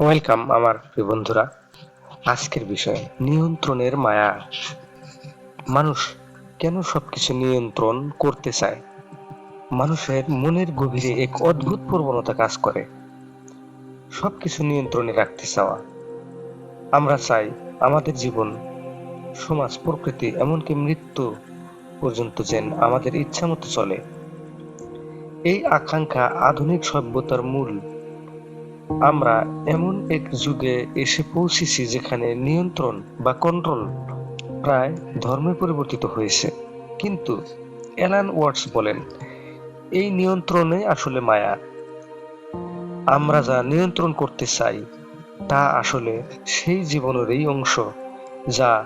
Welcome আমার বন্ধুরা। আজকের বিষয়, নিয়ন্ত্রণের মায়া। মানুষ কেন সবকিছু নিয়ন্ত্রণ করতে চায়? মানুষের মনের গভীরে এক অদ্ভুত প্রবণতা কাজ করে। সবকিছু নিয়ন্ত্রণে রাখতে চাওয়া। আমরা চাই আমাদের জীবন, সমাজ, প্রকৃতি, এমনকি মৃত্যু পর্যন্ত যেন আমাদের ইচ্ছা মতো চলে। এই আকাঙ্ক্ষা আধুনিক সভ্যতার মূল আমরা এমন এক যুগে এসে পৌঁছেছি যেখানে নিয়ন্ত্রণ বা কন্ট্রোল প্রায় ধর্মে পরিবর্তিত হয়েছে। কিন্তু অ্যালান ওয়ার্ডস বলেন, এই নিয়ন্ত্রণে আসলে মায়া। আমরা যা নিয়ন্ত্রণ করতে চাই, তা আসলে সেই জীবনেরই অংশ যা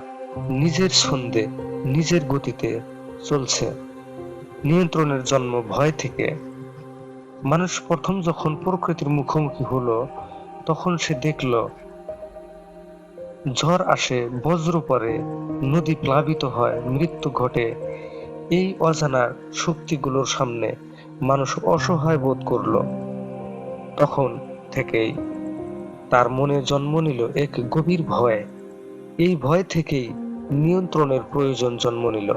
নিজের ছন্দে, নিজের গতিতে চলছে। নিয়ন্ত্রণের জন্ম ভয় থেকে মানুষ প্রথম যখন প্রকৃতির মুখোমুখি হলো, তখন সে দেখল, ঝড় আসে, বজ্র পড়ে, নদী প্লাবিত হয়, মৃত্যু ঘটে। এই অজানা শক্তিগুলোর সামনে মানুষ অসহায় বোধ করল। তখন থেকেই তার মনে জন্ম নিল এক গভীর ভয়। এই ভয় থেকেই নিয়ন্ত্রণের প্রয়োজন জন্ম নিল।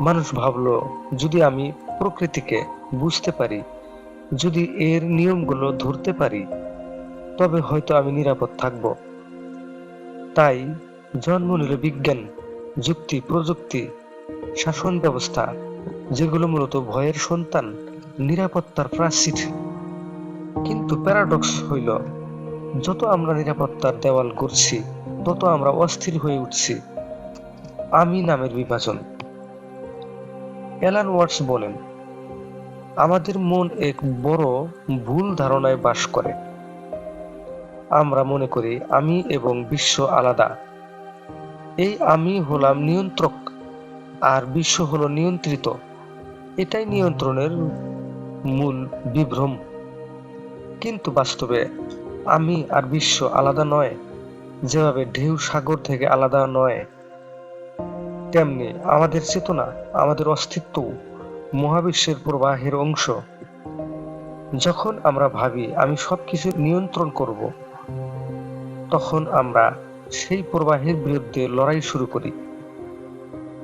মানুষ ভাবলো, যদি আমি প্রকৃতিকে বুঝতে পারি যদি এর নিয়মগুলো ধরতে পারি, তবে হয়তো আমি নিরাপদ থাকব। তাই জন্ম নিল বিজ্ঞান, যুক্তি, প্রযুক্তি, শাসন ব্যবস্থা, যেগুলো মূলত ভয়ের সন্তান, নিরাপত্তার প্রাচীর। কিন্তু প্যারাডক্স হইল, যত আমরা নিরাপত্তার দেওয়াল করছি তত আমরা অস্থির হয়ে উঠছি। আমি নামের বিভাজন। অ্যালান ওয়াটস বলেন আমাদের মন এক বড় ভুল ধারণায় বাস করে। আমরা মনে করি আমি এবং বিশ্ব আলাদা। এই আমি হলাম নিয়ন্ত্রক আর বিশ্ব হলো নিয়ন্ত্রিত। এটাই নিয়ন্ত্রণের মূল বিভ্রম। কিন্তু বাস্তবে আমি আর বিশ্ব আলাদা নয়, যেভাবে ঢেউ সাগর থেকে আলাদা নয়, তেমনি আমাদের চেতনা, আমাদের অস্তিত্ব মহাবিশ্বের প্রবাহের অংশ। যখন আমরা ভাবি আমি সবকিছু নিয়ন্ত্রণ করব, তখন আমরা সেই প্রবাহের বিরুদ্ধে লড়াই শুরু করি।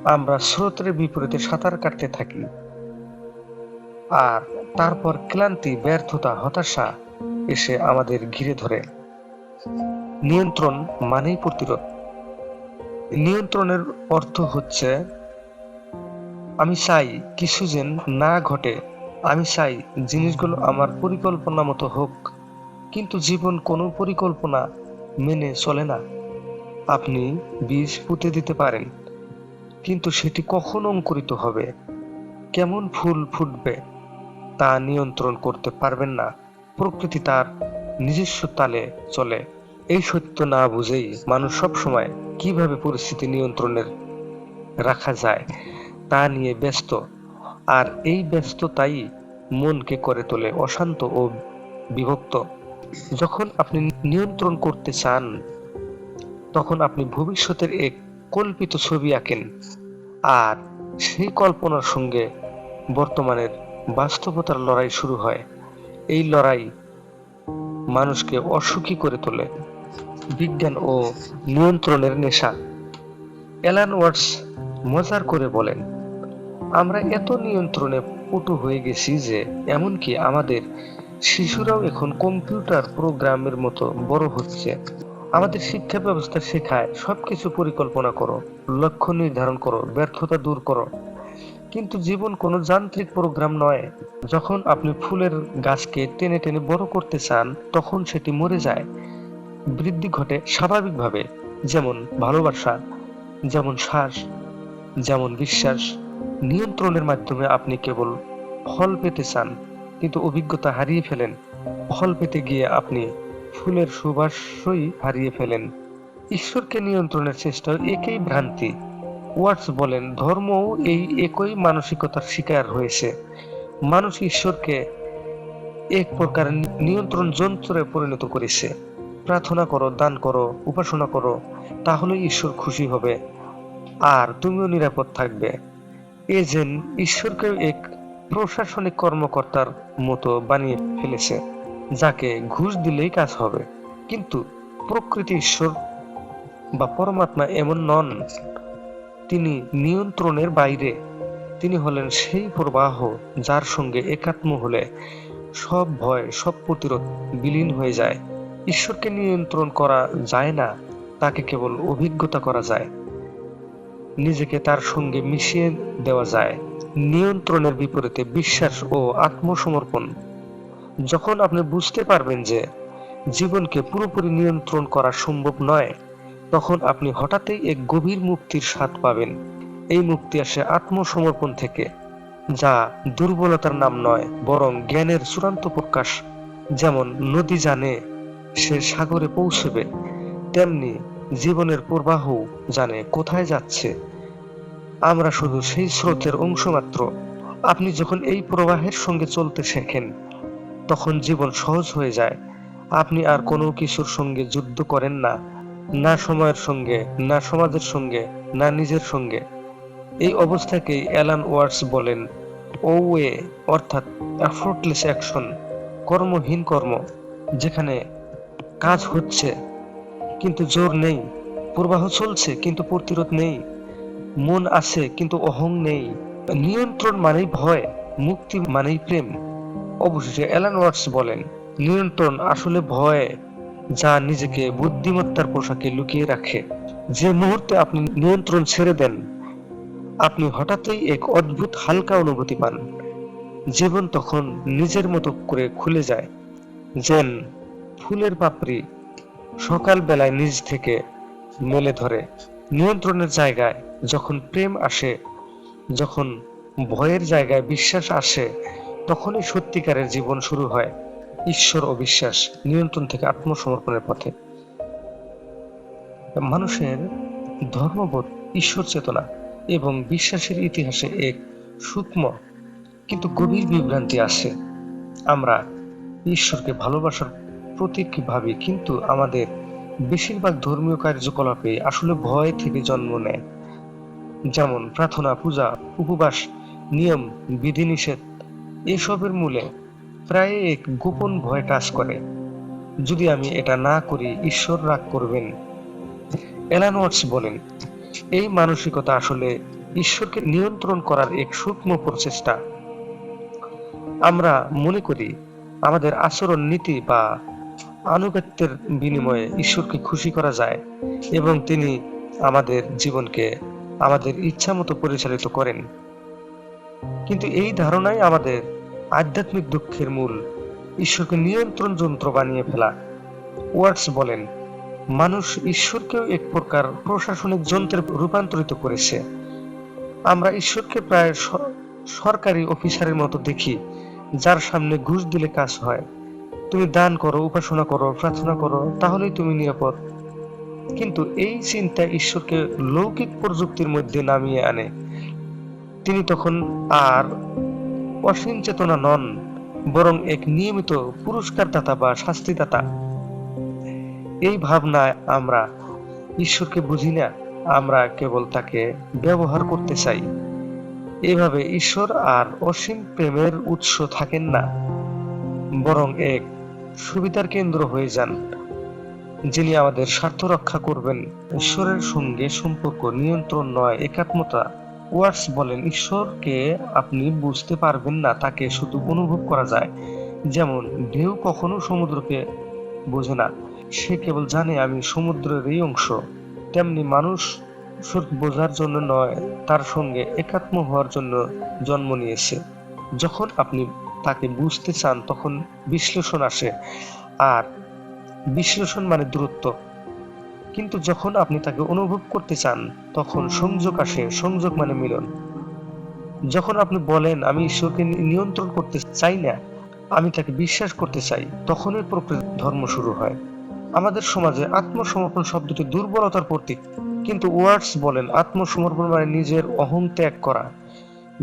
আমরা স্রোতের বিপরীতে সাঁতার কাটতে থাকি। আর তারপর ক্লান্তি, ব্যর্থতা, হতাশা এসে আমাদের ঘিরে ধরে। নিয়ন্ত্রণ মানেই প্রতিরোধ। নিয়ন্ত্রণের অর্থ হচ্ছে আমি চাই কিছু যেন না ঘটে। আমি চাই জিনিসগুলো আমার পরিকল্পনা মতো হোক, কিন্তু জীবন কোনো পরিকল্পনা মেনে চলে না। আপনি বীজ পুঁতে দিতে পারেন, কিন্তু সেটি কখন অঙ্কুরিত হবে। কেমন ফুল ফুটবে তা নিয়ন্ত্রণ করতে পারবেন না। প্রকৃতি তার নিজস্ব তালে চলে। এই সত্য না বুঝেই মানুষ সবসময় কীভাবে পরিস্থিতি নিয়ন্ত্রণের রাখা যায় তা নিয়ে ব্যস্ত। আর এই ব্যস্ততাই মনকে করে তোলে অশান্ত ও বিভক্ত। যখন আপনি নিয়ন্ত্রণ করতে চান, তখন আপনি ভবিষ্যতের এক কল্পিত ছবি আঁকেন। আর সেই কল্পনার সঙ্গে বর্তমানের বাস্তবতার লড়াই শুরু হয়। এই লড়াই মানুষকে অসুখী করে তোলে। বিজ্ঞান ও নিয়ন্ত্রণের নেশা। অ্যালান ওয়ার্ডস মজার করে বলেন আমরা এত নিয়ন্ত্রণে পটু হয়ে গেছি যে, এমনকি আমাদের শিশুরাও এখন কম্পিউটার প্রোগ্রামের মতো বড় হচ্ছে। আমাদের শিক্ষা ব্যবস্থা শেখায়, সবকিছু পরিকল্পনা করো, লক্ষ্য নির্ধারণ করো, ব্যর্থতা দূর করো। কিন্তু জীবন কোনো যান্ত্রিক প্রোগ্রাম নয়। যখন আপনি ফুলের গাছকে টেনে টেনে বড় করতে চান, তখন সেটি মরে যায়। বৃদ্ধি ঘটে স্বাভাবিকভাবে, যেমন ভালোবাসা, যেমন শ্বাস, যেমন বিশ্বাস। নিয়ন্ত্রণের মাধ্যমে আপনি কেবল ফল পেতে চান, কিন্তু অভিজ্ঞতা হারিয়ে ফেলেন। ফল পেতে গিয়ে আপনি ফুলের সুবাসই হারিয়ে ফেলেন। ঈশ্বরকে নিয়ন্ত্রণের চেষ্টা একই ভ্রান্তি। ওয়াটস বলেন, ধর্মও এই একই মানসিকতার শিকার হয়েছে। মানুষ ঈশ্বরকে এক প্রকার নিয়ন্ত্রণ যন্ত্রে পরিণত করেছে। প্রার্থনা করো, দান করো, উপাসনা করো তাহলে ঈশ্বর খুশি হবে। আর তুমিও নিরাপদ থাকবে। এ যেন ঈশ্বরকে এক প্রশাসনিক কর্মকর্তার মতো বানিয়ে ফেলেছে, যাকে ঘুষ দিলেই কাজ হবে। কিন্তু প্রকৃতি ঈশ্বর বা পরমাত্মা এমন নন। তিনি নিয়ন্ত্রণের বাইরে। তিনি হলেন সেই প্রবাহ যার সঙ্গে একাত্ম হলে সব ভয়, সব প্রতিরোধ বিলীন হয়ে যায়। ঈশ্বরকে নিয়ন্ত্রণ করা যায় না, তাকে কেবল অভিজ্ঞতা করা যায়। নিজেকে তার সঙ্গে মিশিয়ে দেওয়া যায়। নিয়ন্ত্রণের বিপরীতে বিশ্বাস ও আত্মসমর্পণ। যখন আপনি বুঝতে পারবেন যে জীবনকে পুরোপুরি নিয়ন্ত্রণ করা সম্ভব নয়, তখন আপনি হঠাৎই এক গভীর মুক্তির স্বাদ পাবেন। এই মুক্তি আসে আত্মসমর্পণ থেকে, যা দুর্বলতার নাম নয়, বরং জ্ঞানের চূড়ান্ত প্রকাশ। যেমন নদী জানে সে সাগরে পৌঁছবে, তেমনি জীবনের প্রবাহ জানে কোথায় যাচ্ছে। আমরা শুধু সেই স্রোতের অংশ মাত্র আপনি যখন এই প্রবাহের সঙ্গে চলতে শেখেন, তখন জীবন সহজ হয়ে যায়। আপনি আর কোনো কিছুর সঙ্গে যুদ্ধ করেন না। না সময়ের সঙ্গে, না সমাজের সঙ্গে, না নিজের সঙ্গে। এই অবস্থাকেই অ্যালান ওয়ার্ডস বলেন। ওয়ে অর্থাৎ এফোর্টলেস অ্যাকশন কর্মহীন কর্ম, যেখানে কাজ হচ্ছে। কিন্তু জোর নেই। প্রবাহ চলছে, কিন্তু প্রতিরোধ নেই। মন আছে, কিন্তু অহং নেই। নিয়ন্ত্রণ মানেই ভয়, মুক্তি মানেই প্রেম। অবশেষে অ্যালান ওয়াটস বলেন, নিয়ন্ত্রণ আসলে ভয়, যা নিজেকে বুদ্ধিমত্তার পোশাকে লুকিয়ে রাখে। যে মুহূর্তে আপনি নিয়ন্ত্রণ ছেড়ে দেন, আপনি হঠাৎই এক অদ্ভুত হালকা অনুভূতি পান। জীবন তখন নিজের মতো করে খুলে যায়। যেন ফুলের পাপড়ি সকাল বেলায় নিজ থেকে মেলে ধরে। নিয়ন্ত্রণের জায়গায় যখন প্রেম আসে, যখন ভয়ের জায়গায় বিশ্বাস আসে, তখনই সত্যিকারের জীবন শুরু হয় ঈশ্বর ও বিশ্বাস নিয়ন্ত্রণ থেকে আত্মসমর্পণের পথে। মানুষের ধর্মবোধ ঈশ্বর চেতনা এবং বিশ্বাসের ইতিহাসে এক সূক্ষ্ম কিন্তু গভীর বিভ্রান্তি আসে। আমরা ঈশ্বরকে ভালোবাসার প্রতীক ভাবি, কিন্তু আমাদের বেশিরভাগ ধর্মীয় কার্যকলাপে আসলে ভয় থেকে জন্ম নেয়। যেমন প্রার্থনা, পূজা, উপবাস, নিয়ম, বিধিনিষেধ, এসবের মূলে প্রায় এক গোপন ভয় কাজ করে। যদি আমি এটা না করি, ঈশ্বর রাগ করবেন। এলান ওয়াটস বলেন, এই মানসিকতা আসলে ঈশ্বরকে নিয়ন্ত্রণ করার এক সূক্ষ্ম প্রচেষ্টা। আমরা মনে করি, আমাদের আচরণ নীতি বা আনুগত্যের বিনিময়ে ঈশ্বরকে খুশি করা যায় এবং তিনি আমাদের জীবনকে আমাদের ইচ্ছা মতো পরিচালিত করেন। কিন্তু এই ধারণাই আমাদের আধ্যাত্মিক দুঃখের মূল। ঈশ্বরকে নিয়ন্ত্রণ যন্ত্র বানিয়ে ফেলা। ওয়ার্ডস বলেন, মানুষ ঈশ্বরকেও এক প্রকার প্রশাসনিক যন্ত্রে রূপান্তরিত করেছে। আমরা ঈশ্বরকে প্রায় সরকারি অফিসারের মতো দেখি, যার সামনে ঘুষ দিলে কাজ হয়। তুমি দান করো, উপাসনা করো, প্রার্থনা করো, তাহলেই তুমি নিরাপদ। কিন্তু এই চিন্তা ঈশ্বরকে লৌকিক প্রযুক্তির মধ্যে নামিয়ে আনে। তিনি তখন আর অসীম চেতনা নন, বরং এক নিয়মিত পুরস্কারদাতা বা শাস্তিদাতা। এই ভাবনায় আমরা ঈশ্বরকে বুঝি না, আমরা কেবল তাকে ব্যবহার করতে চাই। এভাবে ঈশ্বর আর অসীম প্রেমের উৎস থাকেন না, বরং এক সুবিধার কেন্দ্র হয়ে যান, যিনি আমাদের স্বার্থ রক্ষা করবেন। ঈশ্বরের সঙ্গে সম্পর্ক নিয়ন্ত্রণ নয় একাত্মতা ওয়ার্স বলেন, ঈশ্বরকে আপনি বুঝতে পারবেন না, তাকে শুধু অনুভব করা যায়। যেমন, ঢেউ কখনো সমুদ্রকে বোঝে না, সে কেবল জানে আমি সমুদ্রের এই অংশ। তেমনি মানুষ বোঝার জন্য নয়, তার সঙ্গে একাত্ম হওয়ার জন্য জন্ম নিয়েছে। যখন আপনি তাকে বুঝতে চান, তখন বিশ্লেষণ আসে। আর বিশ্লেষণ মানে দূরত্ব। কিন্তু যখন আপনি তাকে অনুভব করতে চান, তখন সংযোগ আসে। সংযোগ মানে মিলন। যখন আপনি বলেন, আমি ঈশ্বরকে নিয়ন্ত্রণ করতে চাই না, আমি তাকে বিশ্বাস করতে চাই, তখনই প্রকৃত ধর্ম শুরু হয়। আমাদের সমাজে আত্মসমর্পণ শব্দটি দুর্বলতার প্রতীক। কিন্তু ওয়ার্ডস বলেন, আত্মসমর্পণ মানে নিজের অহং ত্যাগ করা।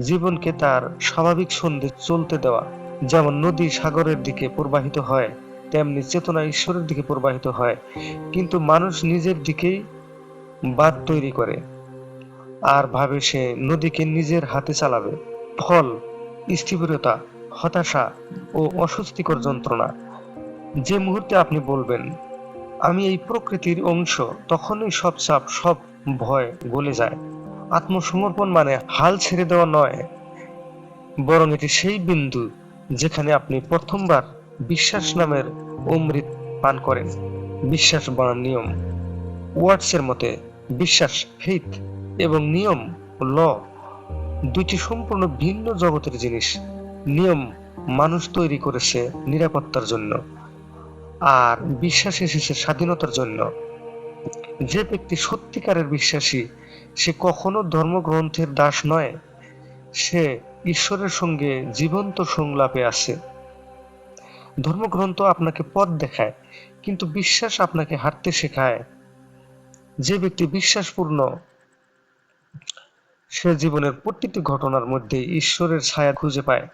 জীবনকে তার স্বাভাবিক ছন্দে চলতে দেওয়া, যেমন নদী সাগরের দিকে প্রবাহিত হয়, তেমনি চেতনা ঈশ্বরের দিকে প্রবাহিত হয়। কিন্তু মানুষ নিজের দিকেই বাদ তৈরি করে আর ভাবে সে নদীকে নিজের হাতে চালাবে। ফল, স্থিরতা, হতাশা ও অস্বস্তিকর যন্ত্রণা। যে মুহূর্তে আপনি বলবেন, আমি এই প্রকৃতির অংশ তখনই সব চাপ, সব ভয় গলে যায়। আত্মসমর্পণ মানে হাল ছেড়ে দেওয়া নয়। বরং এটি সেই বিন্দু যেখানে আপনি প্রথমবার বিশ্বাস নামের অমৃত পান করেন। বিশ্বাস বানার নিয়ম। ওয়ার্ডসের মতে বিশ্বাস, ফেইথ এবং নিয়ম, ল দুইটি সম্পূর্ণ ভিন্ন জগতের জিনিস। নিয়ম, মানুষ তৈরি করেছে নিরাপত্তার জন্য আর বিশ্বাস এসেছে স্বাধীনতার জন্য। যে ব্যক্তি সত্যিকারের বিশ্বাসী সে কখনো ধর্মগ্রন্থের দাস নয়, সে ঈশ্বরের সঙ্গে জীবন্ত সংলাপে আছে। ধর্মগ্রন্থ আপনাকে পথ দেখায়, কিন্তু বিশ্বাস আপনাকে হাঁটতে শেখায়। যে ব্যক্তি বিশ্বাসপূর্ণ, সে জীবনের প্রতিটি ঘটনার মধ্যে ঈশ্বরের ছায়া খুঁজে পায়।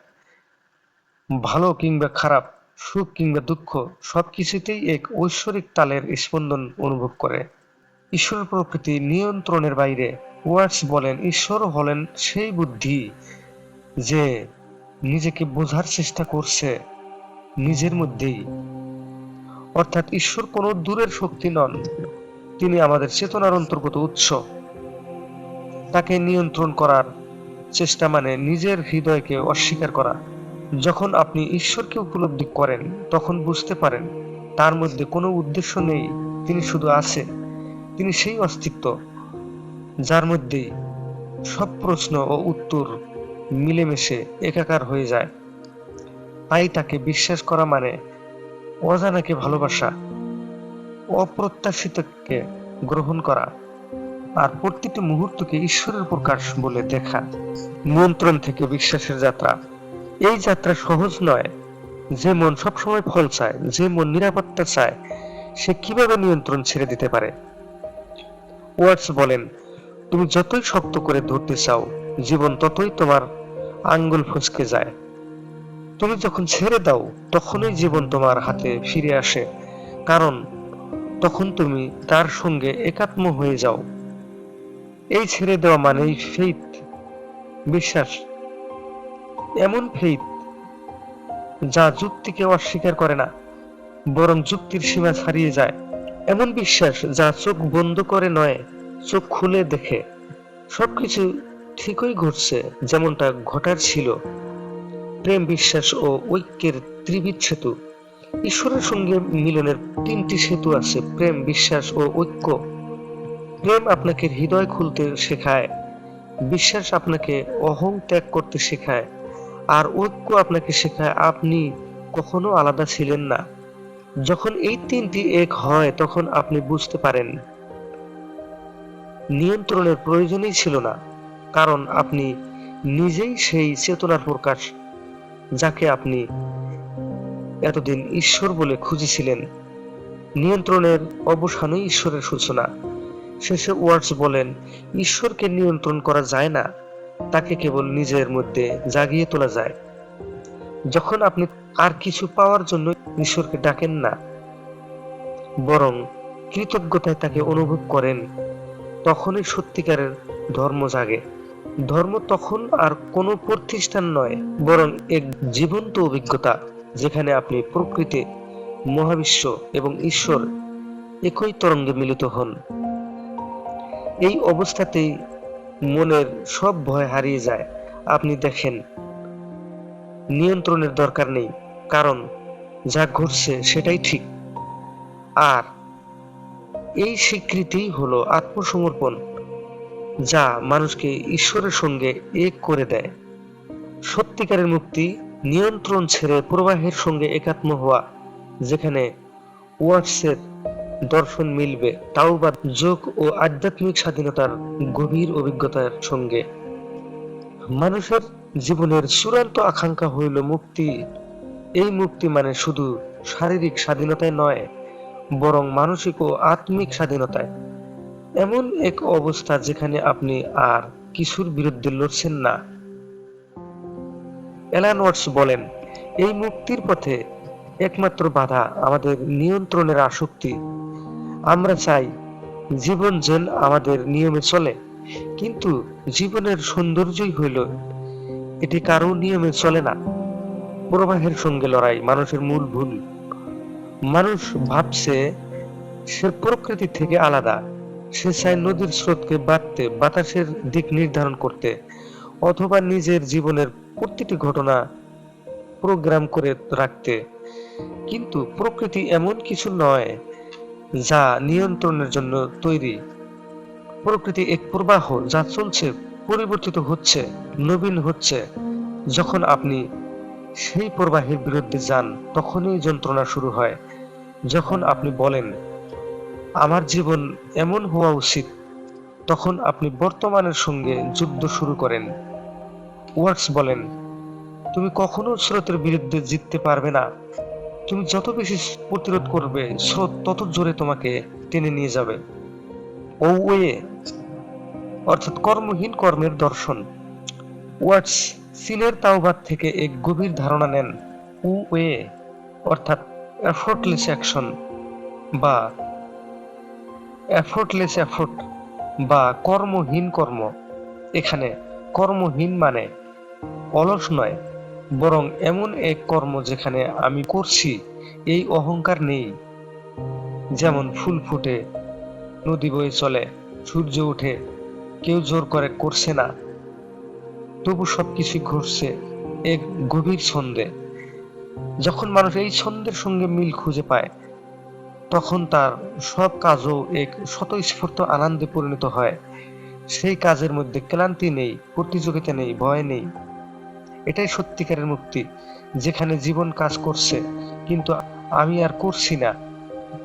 ভালো কিংবা খারাপ, সুখ কিংবা দুঃখ, সবকিছুতেই এক ঐশ্বরিক তালের স্পন্দন অনুভব করে। ঈশ্বরের প্রকৃতি নিয়ন্ত্রণের বাইরে। ওয়ার্ডস বলেন ঈশ্বর হলেন সেই বুদ্ধি যে নিজেকে বোঝার চেষ্টা করছে নিজের মধ্যেই। অর্থাৎ ঈশ্বর কোনো দূরের শক্তি নন, তিনি আমাদের চেতনার অন্তর্গত উৎস। তাকে নিয়ন্ত্রণ করার চেষ্টা মানে নিজের হৃদয়কে অস্বীকার করা। যখন আপনি ঈশ্বরকে উপলব্ধি করেন, তখন বুঝতে পারেন, তার মধ্যে কোনো উদ্দেশ্য নেই, তিনি শুধু আছে তিনি সেই অস্তিত্ব যার মধ্যে সব প্রশ্ন ও উত্তর মিলেমিশে একাকার হয়ে যায়। তাই তাকে বিশ্বাস করা মানে অজানাকে ভালোবাসা, অপ্রত্যাশিতকে গ্রহণ করা আর প্রতিটি মুহূর্তকে ঈশ্বরের প্রকাশ বলে দেখা। নিয়ন্ত্রণ থেকে বিশ্বাসের যাত্রা। এই যাত্রা সহজ নয়। যে মন সবসময় ফল চায়, যে মন নিরাপত্তা চায়, সে কীভাবে নিয়ন্ত্রণ ছেড়ে দিতে পারে? ওয়ার্ডস বলেন, তুমি যতই শক্ত করে ধরতে চাও, জীবন ততই তোমার আঙ্গুল ফসকে যায়। তুমি যখন ছেড়ে দাও, তখনই জীবন তোমার হাতে ফিরে আসে, কারণ তখন তুমি তার সঙ্গে একাত্ম হয়ে যাও। এই ছেড়ে দেওয়া মানেই ফেইথ বিশ্বাস। এমন ফেইথ যা যুক্তিকে অস্বীকার করে না, বরং যুক্তির সীমা ছাড়িয়ে যায়। এমন বিশ্বাস যা চোখ বন্ধ করে নয়, চোখ খুলে দেখে। সবকিছু ঠিকই ঘটছে, যেমনটা ঘটার ছিল। প্রেম বিশ্বাস ও ঐক্যের ত্রিবিদ সেতু। ঈশ্বরের সঙ্গে মিলনের তিনটি সেতু আছে, প্রেম বিশ্বাস ও ঐক্য। প্রেম আপনাকে হৃদয় খুলতে শেখায়, বিশ্বাস আপনাকে অহং ত্যাগ করতে শেখায়, আর ঐক্য আপনাকে শেখায় আপনি কখনো আলাদা ছিলেন না। যখন এই তিনটি এক হয়, তখন আপনি বুঝতে পারেন, নিয়ন্ত্রণের প্রয়োজনই ছিল না, কারণ আপনি নিজেই সেই চেতনার প্রকাশ যাকে আপনি এতদিন ঈশ্বর বলে খুঁজেছিলেন। নিয়ন্ত্রণের অবসানই ঈশ্বরের সূচনা। শেষে ওয়ার্ডস বলেন, ঈশ্বরকে নিয়ন্ত্রণ করা যায় না, তাকে কেবল নিজের মধ্যে জাগিয়ে তোলা যায়। যখন আপনি আর কিছু পাওয়ার জন্য ঈশ্বরকে ডাকেন না, বরং কৃতজ্ঞতায় তাকে অনুভব করেন, তখনই সত্যিকারের ধর্ম জাগে। ধর্ম তখন আর কোনো প্রতিষ্ঠান নয়, বরং এক জীবন্ত অভিজ্ঞতা, যেখানে আপনি প্রকৃতি, মহাবিশ্ব এবং ঈশ্বর একই তরঙ্গে মিলিত হন। এই অবস্থাতেই মনের সব ভয় হারিয়ে যায়। আপনি দেখেন নিয়ন্ত্রণের দরকার নেই, কারণ যা ঘটছে সেটাই ঠিক। আর এই স্বীকৃতি হলো আত্মসমর্পণ, যা মানুষকে ঈশ্বরের সঙ্গে এক করে দেয়। সত্যিকারের মুক্তি নিয়ন্ত্রণ ছেড়ে প্রবাহের সঙ্গে একাত্ম হওয়া, যেখানে ওয়ার্ডসের দর্শন মিলবে, তাও বা যোগ ও আধ্যাত্মিক স্বাধীনতার গভীর অভিজ্ঞতার সঙ্গে। মানুষের জীবনের চূড়ান্ত আকাঙ্ক্ষা হইল মুক্তি। এই মুক্তি মানে শুধু শারীরিক স্বাধীনতায় নয়, বরং মানসিক ও আত্মিক স্বাধীনতায় এমন এক অবস্থা যেখানে আপনি আর কিছুর বিরুদ্ধে লড়ছেন না। এলান ওয়াটস বলেন, এই মুক্তির পথে একমাত্র বাধা আমাদের নিয়ন্ত্রণের আসক্তি। আমরা চাই জীবন যেন আমাদের নিয়মে চলে, কিন্তু জীবনের সৌন্দর্যই হইল এটি কারও নিয়মে চলে না। প্রবাহের সঙ্গে লড়াই মানুষের মূল ভুল। মানুষ ভাবছে, সে প্রকৃতি থেকে আলাদা। সে চায় নদীর স্রোতকে বাঁধতে বাতাসের দিক নির্ধারণ করতে, অথবা নিজের জীবনের প্রতিটি ঘটনা প্রোগ্রাম করে রাখতে। কিন্তু প্রকৃতি এমন কিছু নয় যা নিয়ন্ত্রণের জন্য তৈরি। প্রকৃতি এক প্রবাহ যা চলছে পরিবর্তিত হচ্ছে নবীন হচ্ছে। যখন আপনি সেই প্রবাহের বিরুদ্ধে যান, তখনই যন্ত্রণা শুরু হয়। যখন আপনি বলেন, আমার জীবন এমন হওয়া উচিত, তখন আপনি বর্তমানের সঙ্গে যুদ্ধ শুরু করেন। ওয়ার্কস বলেন, তুমি কখনো স্রোতের বিরুদ্ধে জিততে পারবে না। তুমি যত বেশি প্রতিরোধ করবে, স্রোত তত জোরে তোমাকে টেনে নিয়ে যাবে। ও ওয়ে অর্থাৎ কর্মহীন কর্মের দর্শন। ওয়ার্ডস সিনের তাওবাদ থেকে এক গভীর ধারণা নেন। উ ওয়ে অর্থাৎ এফোর্টলেস অ্যাকশন বা এফোর্টলেস এফোর্ট বা কর্মহীন কর্ম। এখানে কর্মহীন মানে অলস নয়, বরং এমন এক কর্ম যেখানে আমি করছি, এই অহংকার নেই। যেমন ফুল ফুটে, নদী বয়ে চলে, সূর্য ওঠে কেউ জোর করে করছে না। তবু সবকিছুই ঘটছে এক গভীর ছন্দে। যখন মানুষ এই ছন্দের সঙ্গে মিল খুঁজে পায়, তখন তার সব কাজও এক স্বতঃস্ফূর্ত আনন্দে পরিণত হয়। সেই কাজের মধ্যে ক্লান্তি নেই, প্রতিযোগিতা নেই, ভয় নেই। এটাই সত্যিকারের মুক্তি, যেখানে জীবন কাজ করছে, কিন্তু আমি আর করছি না।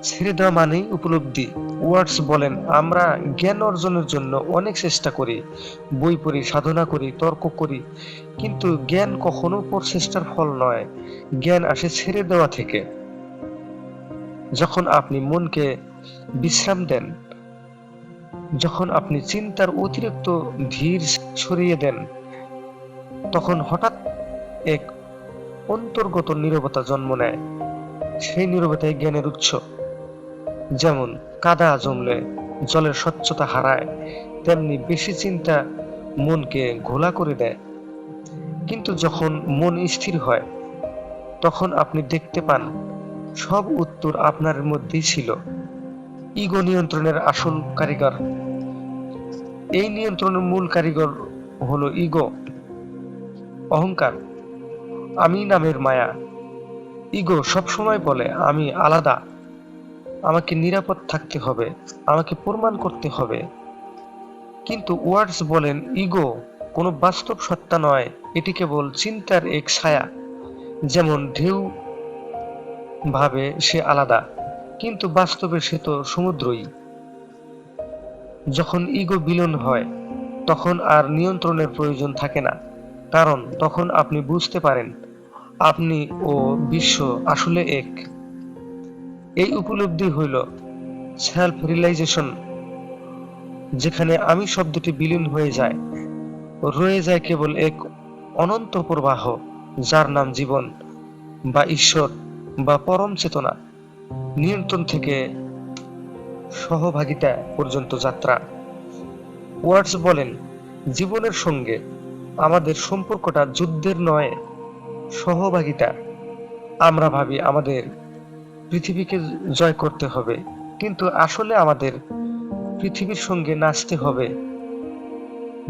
ছেড়ে দেওয়া মানেই উপলব্ধি। ওয়ার্ডস বলেন, আমরা জ্ঞান অর্জনের জন্য অনেক চেষ্টা করি, বই পড়ি, সাধনা করি, তর্ক করি, কিন্তু জ্ঞান কখনো প্রচেষ্টার ফল নয়। জ্ঞান আসে ছেড়ে দেওয়া থেকে। যখন আপনি মনকে বিশ্রাম দেন, যখন আপনি চিন্তার অতিরিক্ত ধীর ছড়িয়ে দেন, তখন হঠাৎ এক অন্তর্গত নীরবতা জন্ম নেয়। সেই নীরবতাই জ্ঞানের উৎস। যেমন কাদা জমলে জলের স্বচ্ছতা হারায়, তেমনি বেশি চিন্তা মনকে ঘোলা করে দেয়। কিন্তু যখন মন স্থির হয়, তখন আপনি দেখতে পান, সব উত্তর আপনার মধ্যেই ছিল। ইগো নিয়ন্ত্রণের আসল কারিগর। এই নিয়ন্ত্রণের মূল কারিগর হলো ইগো। অহংকার। আমি নামের মায়া। ইগো সবসময় বলে, আমি আলাদা। আমাকে নিরাপদ থাকতে হবে। আমাকে প্রমাণ করতে হবে। কিন্তু ওয়ার্ডস বলেন, ইগো, কোনো বাস্তব সত্তা নয়। এটি কেবল চিন্তার এক ছায়া। যেমন ঢেউ ভাবে সে আলাদা, কিন্তু বাস্তবে সে তো সমুদ্রই। যখন ইগো বিলন হয়, তখন আর নিয়ন্ত্রণের প্রয়োজন থাকে না। কারণ তখন আপনি বুঝতে পারেন আপনি ও বিশ্ব আসলে এক। এই উপলব্ধি হইল সেলফ রিয়েলাইজেশন যেখানে আমি শব্দটি বিলীন হয়ে যায়। রয়ে যায় কেবল এক অনন্ত প্রবাহ, যার নাম জীবন বা ঈশ্বর বা পরম চেতনা নিয়ন্ত্রণ থেকে সহভাগিতা পর্যন্ত যাত্রা। ওয়ার্ডস বলেন, জীবনের সঙ্গে আমাদের সম্পর্কটা যুদ্ধের নয় সহভাগিতা। আমরা ভাবি আমাদের পৃথিবীকে জয় করতে হবে, কিন্তু আসলে আমাদের পৃথিবীর সঙ্গে নাচতে হবে।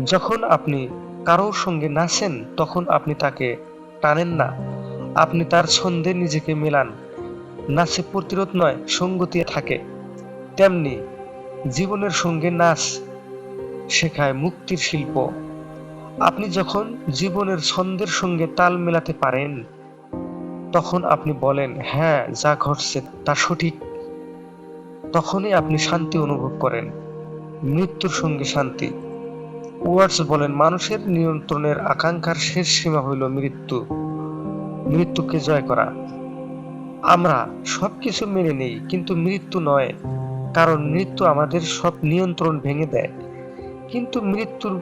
যখন আপনি কারোর সঙ্গে নাচেন, তখন আপনি তাকে টানেন না। আপনি তার ছন্দে নিজেকে মেলান। নাচে প্রতিরোধ নয়, সঙ্গতি থাকে। তেমনি জীবনের সঙ্গে নাচ শেখায় মুক্তির শিল্প। আপনি যখন জীবনের ছন্দের সঙ্গে তাল মেলাতে পারেন, তখন আপনি বলেন হ্যাঁ যা ঘটছে তা সঠিক। তখনই আপনি শান্তি অনুভব করেন, মৃত্যুর সঙ্গে শান্তি। ওয়ার্ডস বলেন, মানুষের নিয়ন্ত্রণের আকাঙ্ক্ষার শেষ সীমা হইল মৃত্যু। মৃত্যুকে জয় করা। আমরা সবকিছু মেনে নেই, কিন্তু মৃত্যু নয়, কারণ মৃত্যু আমাদের সব নিয়ন্ত্রণ ভেঙে দেয়। কিন্তু মৃত্যুর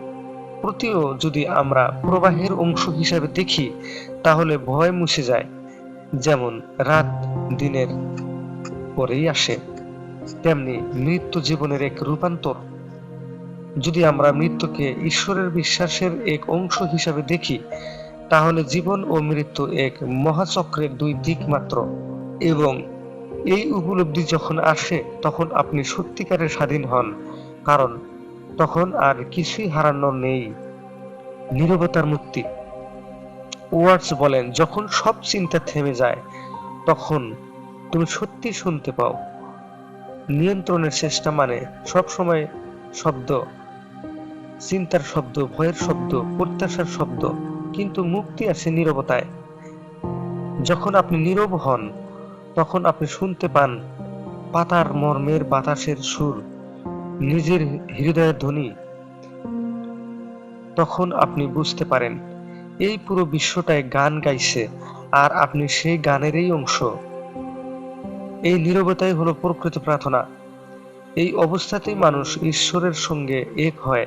প্রতিও যদি আমরা প্রবাহের অংশ হিসাবে দেখি, তাহলে ভয় মুছে যায়, যেমন রাত দিনের পরেই আসে, তেমনি মৃত্যু জীবনের এক রূপান্তর। যদি আমরা মৃত্যুকে ঈশ্বরের বিশ্বাসের এক অংশ হিসাবে দেখি, তাহলে জীবন ও মৃত্যু এক মহাচক্রের দুই দিক মাত্র, এবং এই উপলব্ধি যখন আসে, তখন আপনি সত্যিকারের স্বাধীন হন, কারণ তখন আর কিছুই হারানোর নেই। নীরবতার মুক্তি। ওয়ার্ডস বলেন, যখন সব চিন্তা থেমে যায়, তখন তুমি সত্যি শুনতে পাও। নিয়ন্ত্রণের চেষ্টা মানে সবসময় শব্দ, চিন্তার শব্দ, ভয়ের শব্দ, প্রত্যাশার শব্দ, কিন্তু মুক্তি আসে নীরবতায়। যখন আপনি নীরব হন, তখন আপনি শুনতে পান পাতার মর্মের বাতাসের সুর। নিজের হৃদয়ের ধ্বনি, তখন আপনি বুঝতে পারেন, এই পুরো বিশ্বটায় গান গাইছে আর আপনি সেই গানেরই অংশ। এই নীরবতাই হলো প্রকৃত প্রার্থনা। এই অবস্থাতেই মানুষ ঈশ্বরের সঙ্গে এক হয়।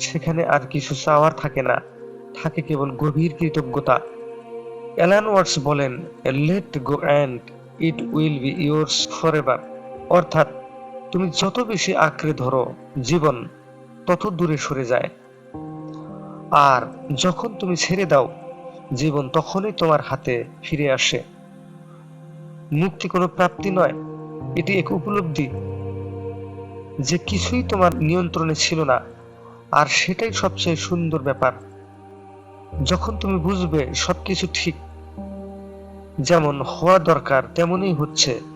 সেখানে আর কিছু চাওয়ার থাকে না, থাকে কেবল গভীর কৃতজ্ঞতা। অ্যালান ওয়ার্ডস বলেন let go and it will be yours forever অর্থাৎ তুমি যত বেশি আঁকড়ে ধরো, জীবন তত দূরে সরে যায়। আর যখন তুমি ছেড়ে দাও, জীবন তখনই তোমার হাতে ফিরে আসে। মুক্তি কোনো প্রাপ্তি নয়, এটি এক উপলব্ধি যে কিছুই তোমার নিয়ন্ত্রণে ছিল না, আর সেটাই সবচেয়ে সুন্দর ব্যাপার। যখন তুমি বুঝবে সবকিছু ঠিক, যেমন হওয়া দরকার তেমনই হচ্ছে।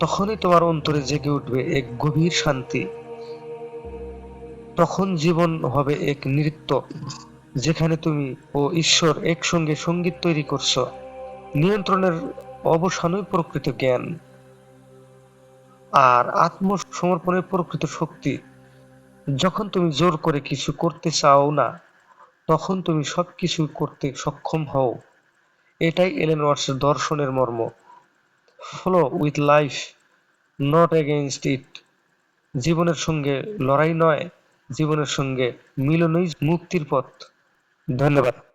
তখনই তোমার অন্তরে জেগে উঠবে এক গভীর শান্তি। তখন জীবন হবে এক নৃত্য, যেখানে তুমি ও ঈশ্বর একসঙ্গে সংগীত তৈরি করছ, নিয়ন্ত্রণের অবসানই প্রকৃত জ্ঞান। আর আত্মসমর্পণের প্রকৃত শক্তি, যখন তুমি জোর করে কিছু করতে চাও না, তখন তুমি সবকিছু করতে সক্ষম হও। এটাই এলেন ওয়াটসের দর্শনের মর্ম। Follow with life not against it জীবনের সঙ্গে লড়াই নয়, জীবনের সঙ্গে মিলনই মুক্তির পথ। ধন্যবাদ।